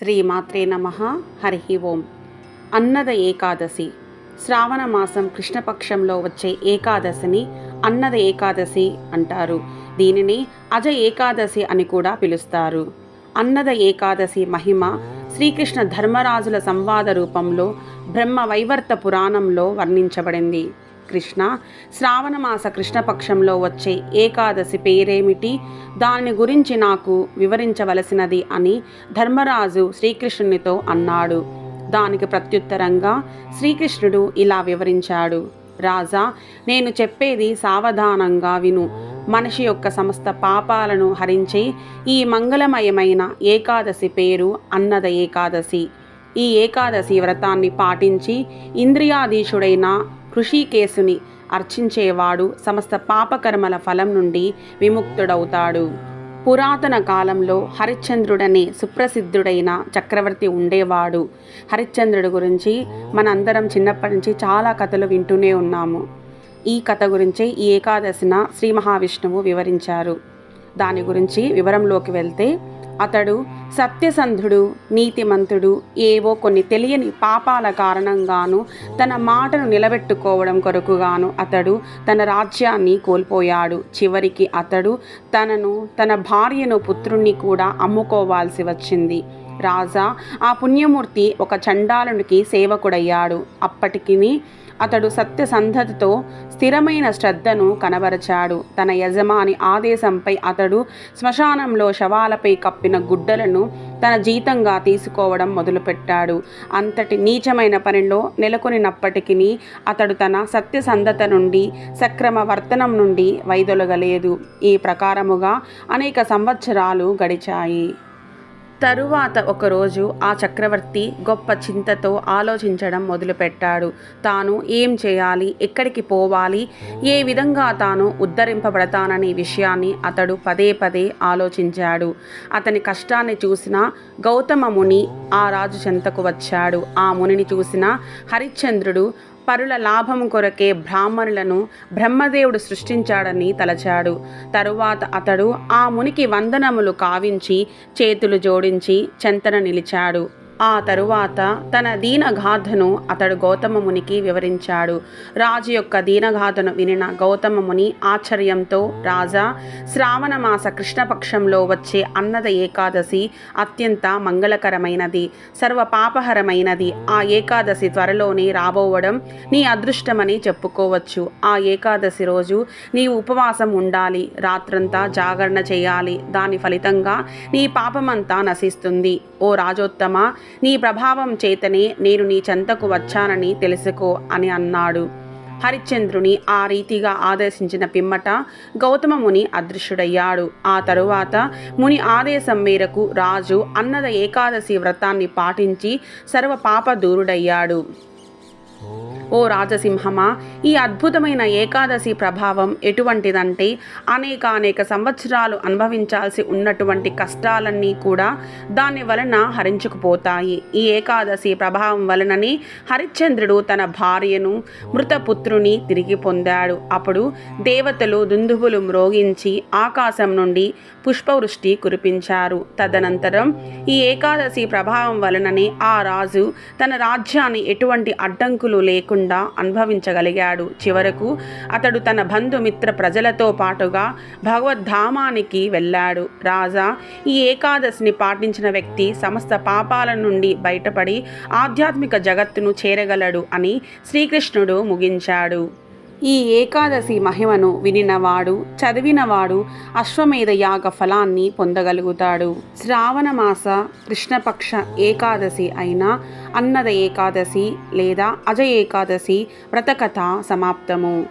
శ్రీమాత్రే నమ హరి ఓం. అన్నద ఏకాదశి. శ్రావణ మాసం కృష్ణపక్షంలో వచ్చే ఏకాదశిని అన్నద ఏకాదశి అంటారు. దీనిని అజ ఏకాదశి అని కూడా పిలుస్తారు. అన్నద ఏకాదశి మహిమ శ్రీకృష్ణ ధర్మరాజుల సంవాద రూపంలో బ్రహ్మ వైవర్త పురాణంలో వర్ణించబడింది. కృష్ణ. శ్రావణమాస కృష్ణపక్షంలో వచ్చే ఏకాదశి పేరేమిటి? దాని గురించి నాకు వివరించవలసినది అని ధర్మరాజు శ్రీకృష్ణునితో అన్నాడు. దానికి ప్రత్యుత్తరంగా శ్రీకృష్ణుడు ఇలా వివరించాడు. రాజా నేను చెప్పేది సావధానంగా విను. మనిషి యొక్క సమస్త పాపాలను హరించే ఈ మంగళమయమైన ఏకాదశి పేరు అన్నద ఏకాదశి. ఈ ఏకాదశి వ్రతాన్ని పాటించి ఇంద్రియాధీశుడైన కృషికేశుని అర్చించేవాడు సమస్త పాపకర్మల ఫలం నుండి విముక్తుడవుతాడు. పురాతన కాలంలో హరిశ్చంద్రుడనే సుప్రసిద్ధుడైన చక్రవర్తి ఉండేవాడు. హరిశ్చంద్రుడి గురించి మనందరం చిన్నప్పటి నుంచి చాలా కథలు వింటూనే ఉన్నాము. ఈ కథ గురించే ఈ ఏకాదశిన శ్రీ మహావిష్ణువు వివరించారు. దాని గురించి వివరంలోకి వెళ్తే అతడు సత్యసంధుడు నీతిమంతుడు ఏవో కొన్ని తెలియని పాపాల కారణంగాను తన మాటను నిలబెట్టుకోవడం కొరకుగాను అతడు తన రాజ్యాన్ని కోల్పోయాడు. చివరికి అతడు తనను తన భార్యను పుత్రుణ్ణి కూడా అమ్ముకోవాల్సి వచ్చింది. రాజా ఆ పుణ్యమూర్తి ఒక చండాలునికి సేవకుడయ్యాడు. అప్పటికిని అతడు సత్యసంధతతో స్థిరమైన శ్రద్ధను కనబరచాడు. తన యజమాని ఆదేశంపై అతడు శ్మశానంలో శవాలపై కప్పిన గుడ్డలను తన జీతంగా తీసుకోవడం మొదలుపెట్టాడు. అంతటి నీచమైన పనిలో నెలకొనినప్పటికీ అతడు తన సత్యసంధత నుండి సక్రమ వర్తనం నుండి వైదొలగలేదు. ఈ ప్రకారముగా అనేక సంవత్సరాలు గడిచాయి. తరువాత ఒకరోజు ఆ చక్రవర్తి గొప్ప చింతతో ఆలోచించడం మొదలుపెట్టాడు. తాను ఏం చేయాలి? ఎక్కడికి పోవాలి? ఏ విధంగా తాను ఉద్ధరింపబడతాననే విషయాన్ని అతడు పదే పదే ఆలోచించాడు. అతని కష్టాన్ని చూసిన గౌతమ ముని ఆ రాజు చెంతకు వచ్చాడు. ఆ మునిని చూసిన హరిశ్చంద్రుడు పరుల లాభం కొరకే బ్రాహ్మణులను బ్రహ్మదేవుడు సృష్టించాడని తలచాడు. తరువాత అతడు ఆ మునికి వందనములు కావించి చేతులు జోడించి చెంతన నిలిచాడు. ఆ తరువాత తన దీనగాథను అతడు గౌతమ మునికి వివరించాడు. రాజు యొక్క దీనగాథను వినిన గౌతమ ముని ఆశ్చర్యంతో రాజా శ్రావణ మాస కృష్ణపక్షంలో వచ్చే అన్నద ఏకాదశి అత్యంత మంగళకరమైనది సర్వ పాపహరమైనది ఆ ఏకాదశి త్వరలోనే రాబోవడం నీ అదృష్టమని చెప్పుకోవచ్చు. ఆ ఏకాదశి రోజు నీ ఉపవాసం ఉండాలి రాత్రంతా జాగరణ చేయాలి. దాని ఫలితంగా నీ పాపమంతా నశిస్తుంది. ఓ రాజోత్తమ నీ ప్రభావం చేతనే నేను నీ చెంతకు వచ్చానని తెలుసుకో అని అన్నాడు. హరిశ్చంద్రుని ఆ రీతిగా ఆదేశించిన పిమ్మట గౌతమ ముని అదృశ్యుడయ్యాడు. ఆ తరువాత ముని ఆదేశం మేరకు రాజు అన్నద ఏకాదశి వ్రతాన్ని పాటించి సర్వ పాప దూరుడయ్యాడు. ఓ రాజసింహమా ఈ అద్భుతమైన ఏకాదశి ప్రభావం ఎటువంటిదంటే అనేక అనేక సంవత్సరాలు అనుభవించాల్సి ఉన్నటువంటి కష్టాలన్నీ కూడా దాని వలన హరించుకుపోతాయి. ఈ ఏకాదశి ప్రభావం వలననే హరిశ్చంద్రుడు తన భార్యను మృతపుత్రుని తిరిగి పొందాడు. అప్పుడు దేవతలు దుందుబులు మ్రోగించి ఆకాశం నుండి పుష్పవృష్టి కురిపించారు. తదనంతరం ఈ ఏకాదశి ప్రభావం వలననే ఆ రాజు తన రాజ్యాన్ని ఎటువంటి అడ్డంకు అడ్డంకులు లేకుండా అనుభవించగలిగాడు. చివరకు అతడు తన బంధుమిత్ర ప్రజలతో పాటుగా భగవద్ధామానికి వెళ్ళాడు. రాజా ఈ ఏకాదశిని పాటించిన వ్యక్తి సమస్త పాపాల నుండి బయటపడి ఆధ్యాత్మిక జగత్తును చేరగలడు అని శ్రీకృష్ణుడు ముగించాడు. ఈ ఏకాదశి మహిమను వినినవాడు చదివినవాడు అశ్వమేధ యాగ ఫలాన్ని పొందగలుగుతాడు. శ్రావణమాస కృష్ణపక్ష ఏకాదశి అయిన అన్నద ఏకాదశి లేదా అజ ఏకాదశి వ్రతకథ సమాప్తము.